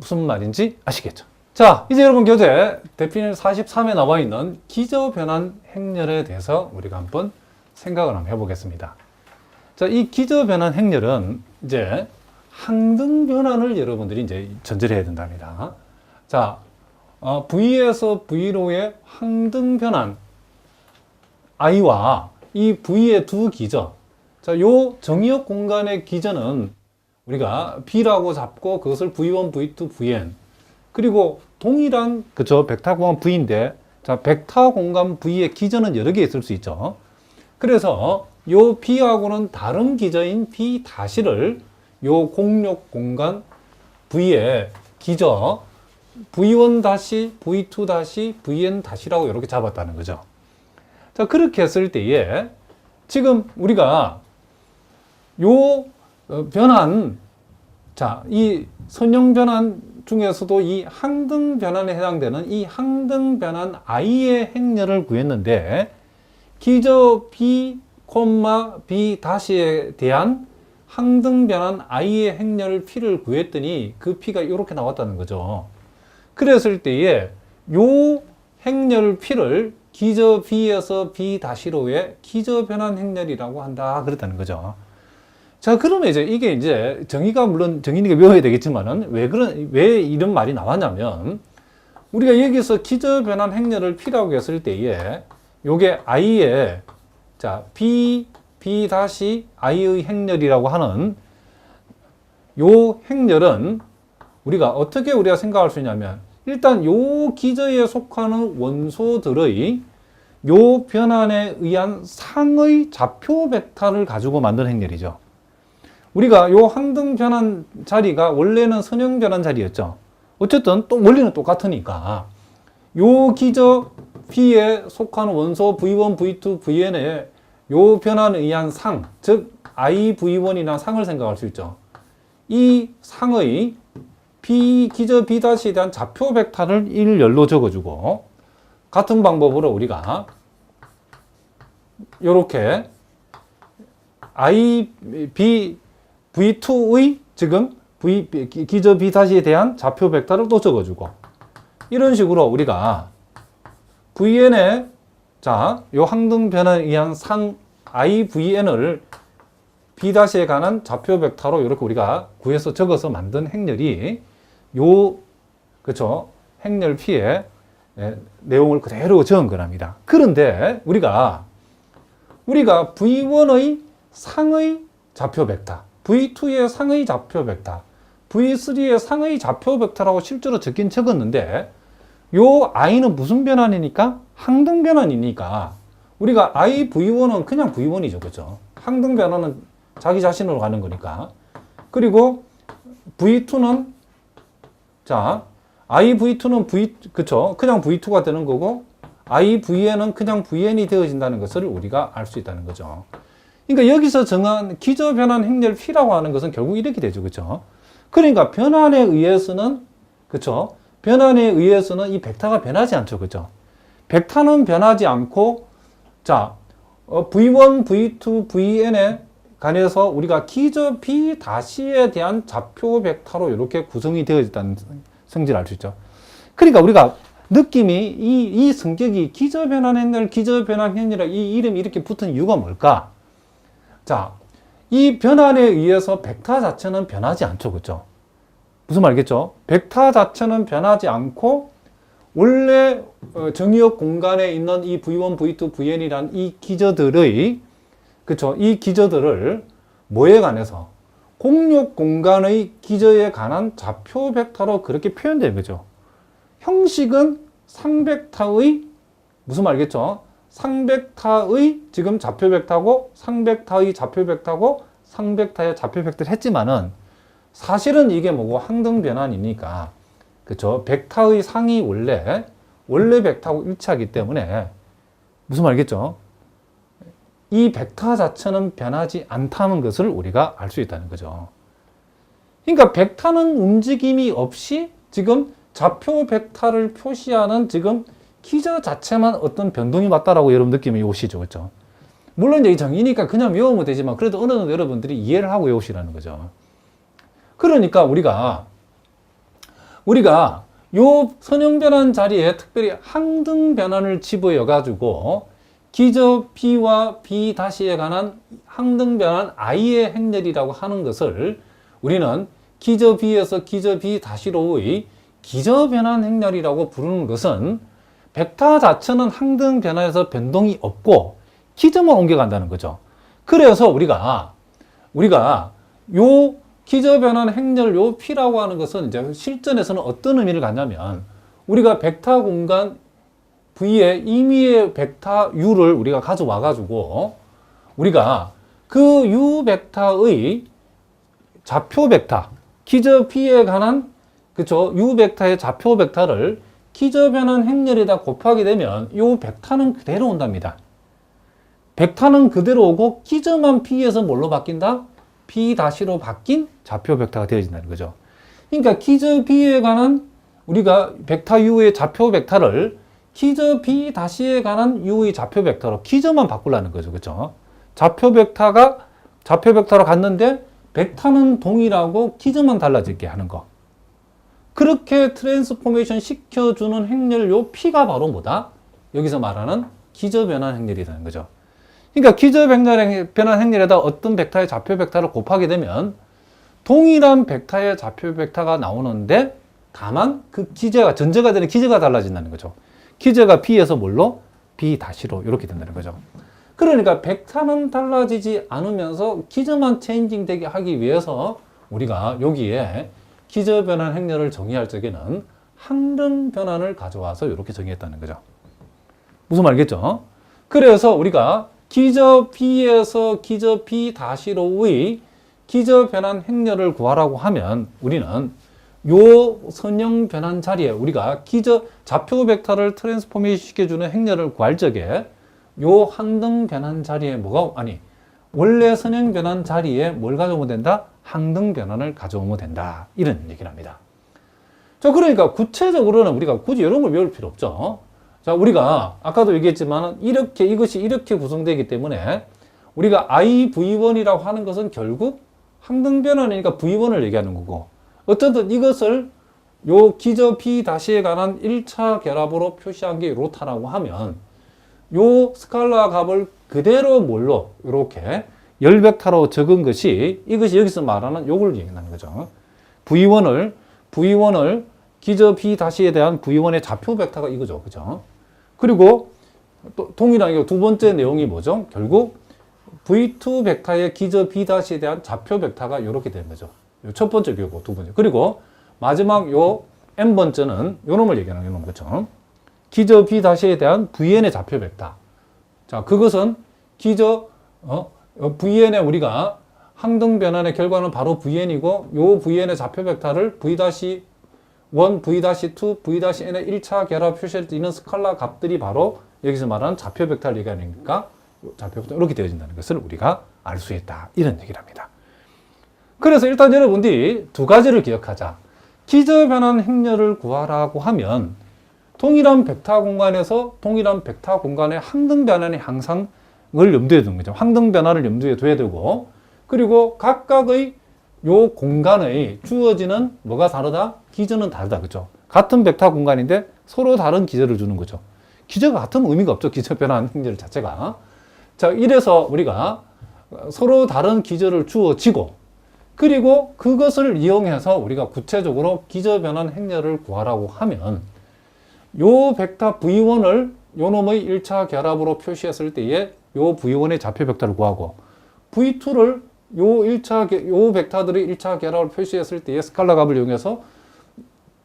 무슨 말인지 아시겠죠? 자, 이제 여러분 교재 대피닐 43에 나와 있는 기저 변환 행렬에 대해서 우리가 한번 생각을 한번 해보겠습니다. 자, 이 기저 변환 행렬은 이제 항등 변환을 여러분들이 이제 전제를 해야 된답니다. 자, 어, V에서 V로의 항등 변환 I와 이 V의 두 기저. 자, 요 정의역 공간의 기저는 우리가 B라고 잡고 그것을 V1, V2, Vn. 그리고 동일한 그저 벡터 공간 V인데 자, 벡터 공간 V의 기저는 여러 개 있을 수 있죠. 그래서 요 B하고는 다른 기저인 B 다시를 요 공력 공간 V의 기저 V1 다시, V2 다시, Vn 다시라고 이렇게 잡았다는 거죠. 자, 그렇게 했을 때에 지금 우리가 요 어, 변환, 자, 이 선형 변환 중에서도 이 항등 변환에 해당되는 이 항등 변환 i의 행렬을 구했는데 기저 b, b 다시에 대한 항등 변환 i의 행렬 p를 구했더니 그 p가 이렇게 나왔다는 거죠. 그랬을 때에 요 행렬 p를 기저 b에서 b 다시로의 기저 변환 행렬이라고 한다 그랬다는 거죠. 자, 그러면 이제 이게 이제 정의가 물론 정의니까 외워야 되겠지만은 왜 그런, 왜 이런 말이 나왔냐면 우리가 여기서 기저 변환 행렬을 P라고 했을 때에 요게 I의 자, B, B 다시 I의 행렬이라고 하는 요 행렬은 우리가 어떻게 우리가 생각할 수 있냐면 일단 요 기저에 속하는 원소들의 요 변환에 의한 상의 좌표 벡터를 가지고 만든 행렬이죠. 우리가 요 항등 변환 자리가 원래는 선형 변환 자리였죠. 어쨌든 또 원리는 똑같으니까 요 기저 P에 속하는 원소 V1, V2, Vn의 요 변환에 의한 상, 즉 IV1이나 상을 생각할 수 있죠. 이 상의 B 기저 B 다시에 대한 좌표 벡터를 일렬로 적어주고 같은 방법으로 우리가 요렇게 I, B, V2의 지금 V, 기저 B 다시에 대한 좌표 벡터를 또 적어주고 이런 식으로 우리가 VN의 자, 요 항등 변화에 의한 상 IVN을 B 다시에 관한 좌표 벡터로 이렇게 우리가 구해서 적어서 만든 행렬이 요 그쵸 행렬 P의 예, 내용을 그대로 적은 거랍니다. 그런데 우리가 우리가 V1의 상의 좌표 벡터, V2의 상의 좌표 bek타, V3의 상의 좌표 벡터라고 실제로 적긴 적었는데 요 i는 무슨 변환이니까? 항등 변환이니까 우리가 i v1은 그냥 v1이죠. 그죠? 항등 변환은 자기 자신으로 가는 거니까. 그리고 v2는 자, i v2는 v 그쵸? 그냥 v2가 되는 거고 i vn은 그냥 vn이 되어진다는 것을 우리가 알 수 있다는 거죠. 그러니까 여기서 정한 기저 변환 행렬 P라고 하는 것은 결국 이렇게 되죠. 그죠? 그러니까 변환에 의해서는 그쵸? 변환에 의해서는 이 벡터가 변하지 않죠. 그죠? 벡터는 변하지 않고 자, 어, V1, V2, Vn에 관해서 우리가 기저 B 다시에 대한 좌표 벡터로 이렇게 구성이 되어졌다는 성질을 알 수 있죠. 그러니까 우리가 느낌이 이, 이 성격이 기저 변환 행렬, 기저 변환 행렬 이 이름이 이렇게 붙은 이유가 뭘까? 자, 이 변환에 의해서 벡터 자체는 변하지 않죠. 그죠? 무슨 말겠죠? 벡터 자체는 변하지 않고 원래 어, 정의역 공간에 있는 이 V1, V2, Vn이란 이 기저들의 그쵸? 이 기저들을 뭐에 관해서 공력 공간의 기저에 관한 좌표 벡터로 그렇게 표현된 거죠. 형식은 상벡터의 무슨 말겠죠? 상벡터의 지금 좌표 벡터고 상벡터의 좌표 벡터고 상벡터의 좌표 벡터를 했지만은 사실은 이게 뭐고 항등 변환이니까 그쵸 벡터의 상이 원래 원래 벡터하고 일치하기 때문에 무슨 말겠죠? 이 벡터 자체는 변하지 않다는 것을 우리가 알 수 있다는 거죠. 그러니까 벡터는 움직임이 없이 지금 좌표 벡터를 표시하는 지금 기저 자체만 어떤 변동이 왔다라고 여러분 느낌이 오시죠. 그렇죠? 물론 이제 정의니까 그냥 외우면 되지만 그래도 어느 정도 여러분들이 이해를 하고 외우시라는 거죠. 그러니까 우리가 우리가 요 선형 변환 자리에 특별히 항등 변환을 집어여 가지고 기저 B와 B 다시에 관한 항등 변환 I의 행렬이라고 하는 것을 우리는 기저 B에서 기저 B 다시로의 기저 변환 행렬이라고 부르는 것은 벡터 자체는 항등 변화에서 변동이 없고 기저만 옮겨간다는 거죠. 그래서 우리가 우리가 요 기저 변환 행렬 요 P라고 하는 것은 이제 실전에서는 어떤 의미를 갖냐면 우리가 벡터 공간 V에 임의의 벡터 U를 우리가 가져와 가지고 우리가 그 U 벡터의 좌표 벡터 기저 P에 관한 그쵸 U 벡터의 좌표 벡터를 기저 변환 행렬에다 곱하게 되면 이 벡터는 그대로 온답니다. 벡터는 그대로 오고 기저만 P에서 뭘로 바뀐다? 다시로 바뀐 좌표 벡터가 되어진다는 거죠. 그러니까 기저 B에 관한 우리가 벡터 U의 좌표 벡터를 기저 B 다시에 관한 U의 좌표 벡터로 기저만 바꾸려는 거죠. 그렇죠? 좌표 벡터가 좌표 벡터로 갔는데 벡터는 동일하고 기저만 달라질게 하는 거. 그렇게 트랜스포메이션 시켜주는 행렬 요 P가 바로 뭐다? 여기서 말하는 기저 변환 행렬이라는 거죠. 그러니까 기저 변환 변환 행렬에다 어떤 벡터의 좌표 벡터를 곱하게 되면 동일한 벡터의 좌표 벡터가 나오는데 다만 그 기저가 전제가 되는 기저가 달라진다는 거죠. 기저가 B에서 뭘로? B 다시로 이렇게 된다는 거죠. 그러니까 벡터는 달라지지 않으면서 기저만 체인징 되게 하기 위해서 우리가 여기에 기저 변환 행렬을 정의할 적에는 항등 변환을 가져와서 이렇게 정의했다는 거죠. 무슨 말겠죠? 그래서 우리가 기저 B에서 기저 B 다시로의 기저 변환 행렬을 구하라고 하면 우리는 요 선형 변환 자리에 우리가 기저 좌표 벡터를 트랜스포메이션 시켜주는 행렬을 구할 적에 요 항등 변환 자리에 뭐가 아니 원래 선형 변환 자리에 뭘 가져오면 된다? 항등 변환을 가져오면 된다. 이런 얘기를 합니다. 자, 그러니까 구체적으로는 우리가 굳이 이런 걸 외울 필요 없죠. 자, 우리가 아까도 얘기했지만 이렇게 이것이 이렇게 구성되기 때문에 우리가 IV1이라고 하는 것은 결국 항등 변환이니까 V1을 얘기하는 거고 어쨌든 이것을 요 기저 P 다시에 관한 1차 결합으로 표시한 게 로타라고 하면 요 스칼라 값을 그대로 뭘로 이렇게 열벡터로 적은 것이 이것이 여기서 말하는 요걸 얘기하는 거죠. V1을 V1을 기저 B 다시에 대한 V1의 좌표 벡터가 이거죠. 그죠? 그리고 또 동일하게 두 번째 내용이 뭐죠? 결국 V2 벡터의 기저 B 다시에 대한 좌표 벡터가 이렇게 되는 거죠. 요첫 번째 교고 두 번째. 그리고 마지막 요 n 번째는 요 놈을 얘기하는 요 놈, 그죠? 기저 B 다시에 대한 VN의 좌표 벡터. 자, 그것은 기저 어, 어, VN의 우리가 항등 변환의 결과는 바로 VN이고 요 VN의 좌표 벡터를 V 다시 1, V 다시 2, V 다시 N의 1차 결합 표시할 때 있는 스칼라 값들이 바로 여기서 말하는 좌표 벡터를 얘기하니까 좌표 벡터 이렇게 되어진다는 것을 우리가 알 수 있다. 이런 얘기를 합니다. 그래서 일단 여러분들이 두 가지를 기억하자. 기저 변환 행렬을 구하라고 하면 동일한 벡터 공간에서 동일한 벡터 공간의 항등 변환이 항상 을 염두에 두는 거죠. 항등 변화를 염두에 둬야 되고 그리고 각각의 요 공간의 주어지는 뭐가 다르다? 기저는 다르다. 그죠? 같은 벡터 공간인데 서로 다른 기저를 주는 거죠. 기저가 같으면 의미가 없죠. 기저 변환 행렬 자체가. 자, 이래서 우리가 서로 다른 기저를 주어지고 그리고 그것을 이용해서 우리가 구체적으로 기저 변환 행렬을 구하라고 하면 요 벡터 V1을 요 놈의 1차 결합으로 표시했을 때에 요 V1의 좌표 벡터를 구하고 V2를 요 1차 요 벡터들의 1차 결합을 표시했을 때의 스칼라 값을 이용해서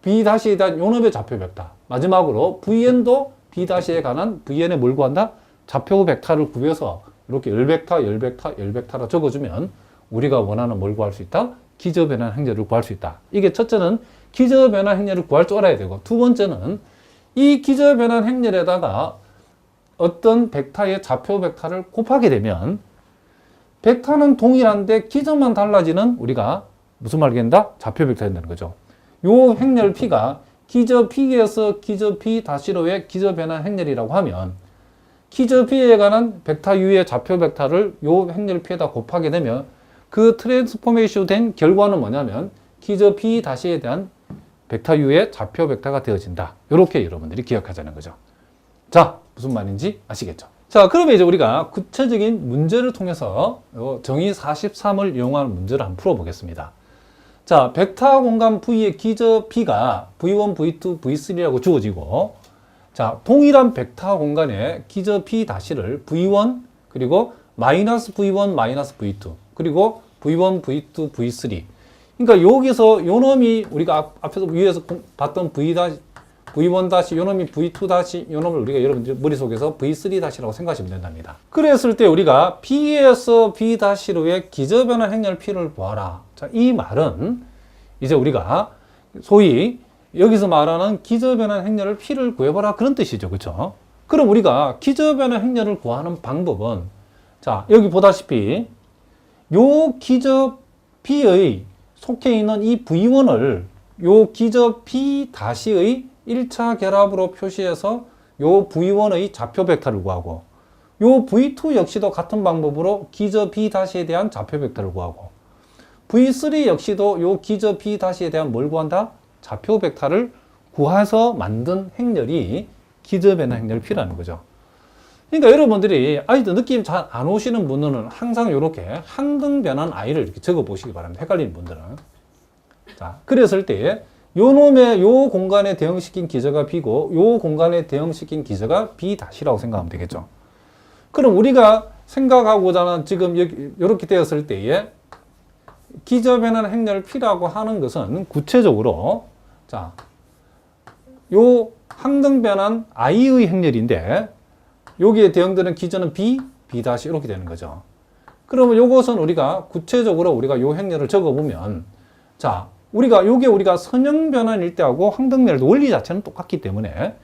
B 다시에 대한 요 놈의 좌표 벡터 마지막으로 VN도 B 다시에 관한 VN에 뭘 구한다? 좌표 벡터를 구해서 이렇게 열벡터, 열벡터, 열벡터로 적어주면 우리가 원하는 뭘 구할 수 있다? 기저 변환 행렬을 구할 수 있다. 이게 첫째는 기저 변환 행렬을 구할 줄 알아야 되고 두 번째는 이 기저 변환 행렬에다가 어떤 벡터의 좌표 벡터를 곱하게 되면 벡터는 동일한데 기저만 달라지는 우리가 무슨 말겠다? 좌표 벡터 된다는 거죠. 요 행렬 P가 기저 P에서 기저 P 다시로의 기저 변환 행렬이라고 하면 기저 P에 관한 벡터 U의 좌표 벡터를 요 행렬 P에다 곱하게 되면 그 트랜스포메이션 된 결과는 뭐냐면 기저 P 다시에 대한 벡터 U의 좌표 벡터가 되어진다. 이렇게 여러분들이 기억하자는 거죠. 자, 무슨 말인지 아시겠죠? 자, 그러면 이제 우리가 구체적인 문제를 통해서 요 정의 43을 이용한 문제를 한번 풀어보겠습니다. 자, 벡터 공간 V의 기저 B가 V1, V2, V3라고 주어지고, 자, 동일한 벡터 공간에 기저 B 다시를 V1 그리고 마이너스 V1, 마이너스 V2 그리고 V1, V2, V3. 그러니까 여기서 요 놈이 우리가 앞, 앞에서 위에서 공- 봤던 V 다시 V1 다시 요 놈이 V2 다시 요 놈을 우리가 여러분들 머릿속에서 V3 다시라고 생각하시면 된답니다. 그랬을 때 우리가 B에서 B 다시로의 기저 변화 행렬 P를 보아라. 자, 이 말은 이제 우리가 소위 여기서 말하는 기저 변화 행렬을 P를 구해봐라 그런 뜻이죠. 그렇죠? 그럼 우리가 기저 변화 행렬을 구하는 방법은 자, 여기 보다시피 요 기저 P의 속해 있는 이 V1을 요 기저 P 다시의 1차 결합으로 표시해서 요 V1의 좌표 벡터를 구하고 요 V2 역시도 같은 방법으로 기저 B 다시에 대한 좌표 벡터를 구하고 V3 역시도 요 기저 B 다시에 대한 뭘 구한다? 좌표 벡터를 구해서 만든 행렬이 기저 변화 행렬 P라는 거죠. 그러니까 여러분들이 아직도 느낌 잘 안 오시는 분들은 항상 이렇게 항등 변한 I를 이렇게 적어 보시기 바랍니다. 헷갈리는 분들은. 자, 그랬을 때, 요 놈의 요 공간에 대응시킨 기저가 B고, 요 공간에 대응시킨 기저가 B 다시라고 생각하면 되겠죠. 그럼 우리가 생각하고자 하는 지금 요렇게 되었을 때에 기저 변환 행렬 P라고 하는 것은 구체적으로, 자, 요 항등 변환 I의 행렬인데, 여기에 대응되는 기저는 B, B 이렇게 되는 거죠. 그러면 요것은 우리가 구체적으로 우리가 요 행렬을 적어보면 자 우리가 요게 우리가 선형 변환일 때하고 항등멸 원리 자체는 똑같기 때문에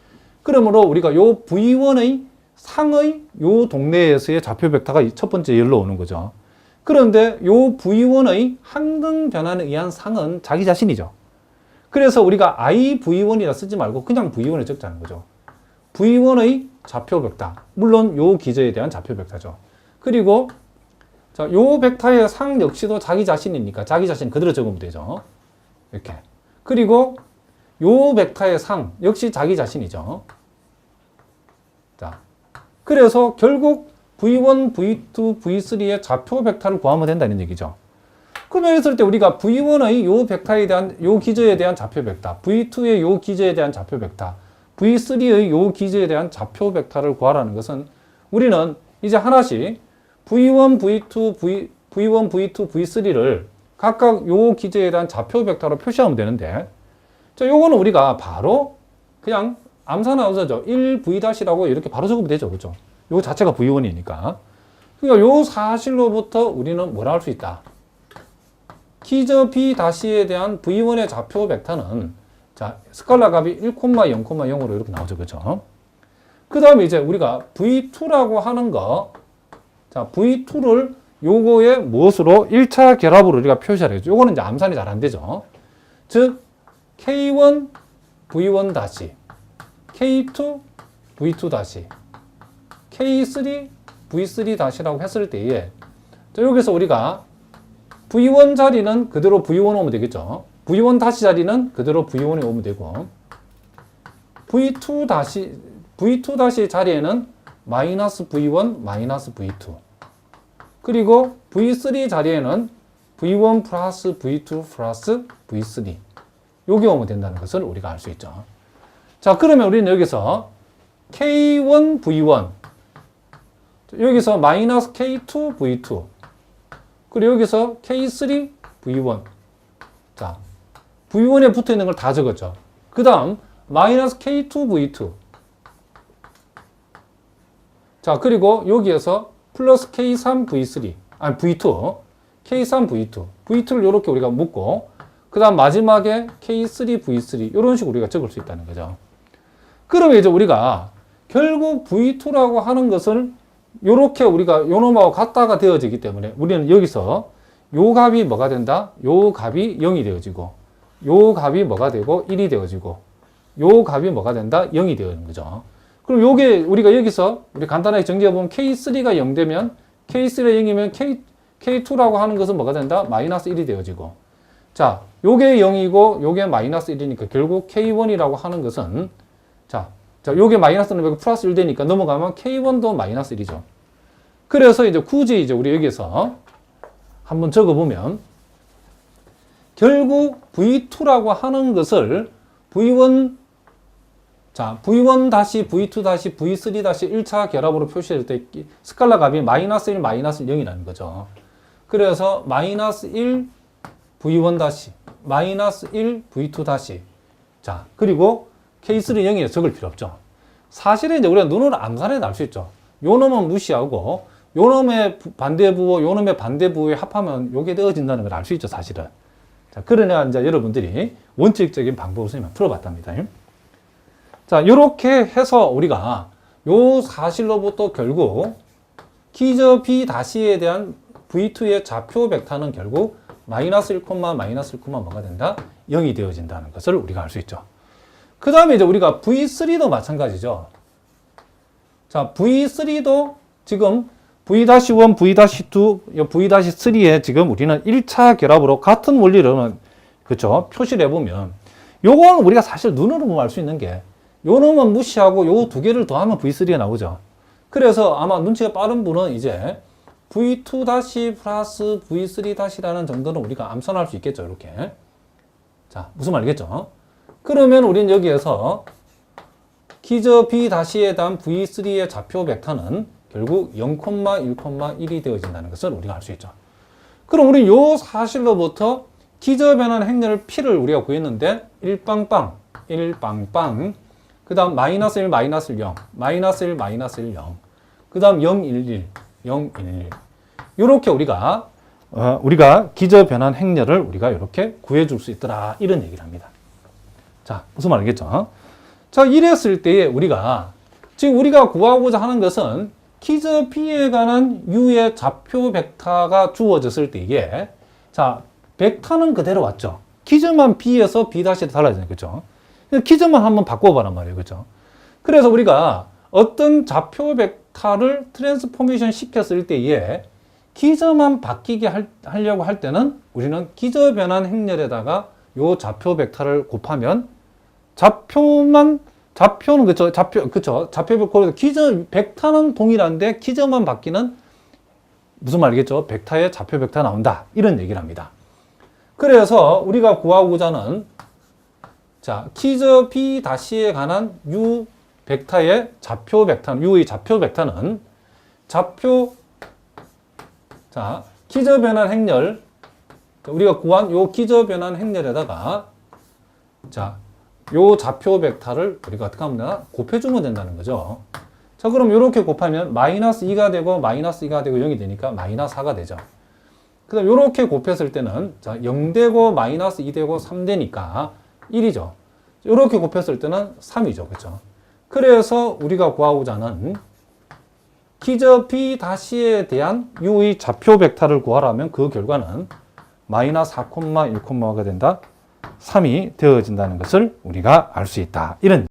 그러므로 우리가 요 V1의 상의 요 동네에서의 좌표 벡터가 첫 번째 열로 오는 거죠. 그런데 요 V1의 항등 변환에 의한 상은 자기 자신이죠. 그래서 우리가 IV1이라 쓰지 말고 그냥 V1을 적자는 거죠. V1의 좌표 벡터. 물론 요 기저에 대한 좌표 벡터죠. 그리고 자, 요 벡터의 상 역시도 자기 자신이니까 자기 자신 그대로 적으면 되죠. 이렇게. 그리고 요 벡터의 상 역시 자기 자신이죠. 자. 그래서 결국 V1, V2, V3의 좌표 벡터를 구하면 된다는 얘기죠. 그러면 했을 때 우리가 V1의 요 벡터에 대한 요 기저에 대한 좌표 벡터, V2의 요 기저에 대한 좌표 벡터, V3의 요 기저에 대한 좌표 벡터를 구하라는 것은 우리는 이제 하나씩 V1, V2, V, V1, V2, V3를 각각 요 기저에 대한 좌표 벡터로 표시하면 되는데 자, 요거는 우리가 바로 그냥 암산 나오죠. 1V-라고 이렇게 바로 적으면 되죠. 그죠? 요 자체가 V1이니까. 그러니까 요 사실로부터 우리는 뭐라 할 수 있다. B 다시에 대한 V1의 좌표 벡터는 자, 스칼라 값이 1,0,0으로 이렇게 나오죠. 그죠? 그 다음에 이제 우리가 V2라고 하는 거, 자, V2를 요거의 무엇으로 1차 결합으로 우리가 표시를 해죠. 요거는 이제 암산이 잘 안 되죠. 즉, K1, V1 다시, K2, V2 다시, K3, V3 다시라고 했을 때에, 자, 여기서 우리가 V1 자리는 그대로 V1 오면 되겠죠. V1 다시 자리는 그대로 V1에 오면 되고, V2 다시, V2 다시 자리에는 마이너스 V1, 마이너스 V2. 그리고 V3 자리에는 V1 플러스 V2 플러스 V3. 요게 오면 된다는 것을 우리가 알 수 있죠. 자, 그러면 우리는 여기서 K1, V1. 여기서 마이너스 K2, V2. 그리고 여기서 K3, V1. 자, V1에 붙어 있는 걸 다 적었죠. 그 다음, 마이너스 K2, V2. 자, 그리고 여기에서 플러스 K3, V3. 아니, V2. K3, V2. V2를 이렇게 우리가 묶고, 그 다음 마지막에 K3, V3. 이런 식으로 우리가 적을 수 있다는 거죠. 그러면 이제 우리가 결국 V2라고 하는 것을 요렇게 우리가 요 놈하고 같다가 되어지기 때문에 우리는 여기서 요 값이 뭐가 된다? 요 값이 0이 되어지고 요 값이 뭐가 되고 1이 되어지고 요 값이 뭐가 된다? 0이 되는 거죠. 그럼 요게 우리가 여기서 우리 간단하게 정리해 보면 K3가 0 되면 K3가 0이면 K, K2라고 하는 것은 뭐가 된다? 마이너스 1이 되어지고 자 자, 요게 0이고 요게 마이너스 1이니까 결국 K1이라고 하는 것은 자, 자, 요게 마이너스는 되고 플러스 1 되니까 넘어가면 K1도 마이너스 1이죠. 그래서 이제 굳이 이제 우리 여기서 한번 적어 보면 결국 V2라고 하는 것을 V1 자, V1 다시 V2 다시 V3 다시 1차 결합으로 표시할 때 스칼라 값이 마이너스 1 마이너스 0이라는 거죠. 그래서 마이너스 1 V1 다시 마이너스 1 V2 다시 자 그리고 K3 0에 적을 필요 없죠. 사실은 이제 우리가 눈으로 암산해 날수 있죠. 요 놈은 무시하고 요 놈의 부- 반대 부호 요 놈의 반대 부호에 합하면 요게 되어진다는 걸 알 수 있죠 사실은. 자 그러냐 이제 여러분들이 원칙적인 방법을 풀어봤답니다. 자 요렇게 해서 우리가 요 사실로부터 결국 키저 B 다시에 대한 V2의 좌표 벡터는 결국 마이너스 1, 마이너스 1, 뭐가 된다? 0이 되어진다는 것을 우리가 알 수 있죠. 그 다음에 이제 우리가 V3도 마찬가지죠. 자, V3도 지금 V-1, V-2, V-3에 지금 우리는 1차 결합으로 같은 원리로는 그쵸 표시를 해보면 요건 우리가 사실 눈으로 보면 알 수 있는 게 요 놈은 무시하고 요 두 개를 더하면 V3가 나오죠. 그래서 아마 눈치가 빠른 분은 이제 V2 다시 플러스 V3 다시라는 정도는 우리가 암산할 수 있겠죠. 이렇게. 자, 무슨 말이겠죠? 그러면 우리는 여기에서 키저 B 다시에 대한 V3의 좌표 벡터는 결국 0,1,1이 되어진다는 것을 우리가 알 수 있죠. 그럼 우리 요 사실로부터 기저 변환 행렬 P를 우리가 구했는데 1빵빵, 1빵빵, 그 다음 마이너스 1, 마이너스 0, 마이너스 1, 마이너스 1, 0, 그 다음 0, 1, 1, 0, 1, 1. 요렇게 우리가, 어, 우리가 기저 변환 행렬을 우리가 이렇게 구해줄 수 있더라. 이런 얘기를 합니다. 자, 무슨 말이겠죠? 자, 이랬을 때에 우리가, 지금 우리가 구하고자 하는 것은 키저 P에 관한 U의 좌표 벡터가 주어졌을 때 이게, 자, 벡터는 그대로 왔죠. 키저만 B에서 B 다시 달라지는 거죠. 키저만 한번 바꿔봐란 말이에요. 그죠? 그래서 우리가 어떤 좌표 벡터를 트랜스포메이션 시켰을 때에 기저만 바뀌게 할, 하려고 할 때는 우리는 기저 변환 행렬에다가 요 좌표 벡터를 곱하면 좌표만 좌표는 그쵸 좌표 그쵸 좌표 벡터 기저 벡터는 동일한데 기저만 바뀌는 무슨 말이겠죠 벡터의 좌표 벡터 나온다 이런 얘기를 합니다. 그래서 우리가 구하고자 하는 자, 키저 B 다시에 관한 U 벡터의 좌표 벡터, U의 좌표 벡터는 좌표 자, 키저 변환 행렬 우리가 구한 요 키저 변환 행렬에다가 자, 요 좌표 벡터를 우리가 어떻게 하면 되나? 곱해주면 된다는 거죠. 자, 그럼 이렇게 곱하면 마이너스 2가 되고 마이너스 2가 되고 0이 되니까 마이너스 4가 되죠. 그 다음 이렇게 곱했을 때는 자, 0 되고 마이너스 2 되고 3 되니까 1이죠. 이렇게 곱했을 때는 3이죠. 그렇죠? 그래서 우리가 구하고자 하는 키저 B 다시에 대한 U의 좌표 벡터를 구하라면 그 결과는 마이너스 4,1,가 된다. 3이 되어진다는 것을 우리가 알 수 있다. 이런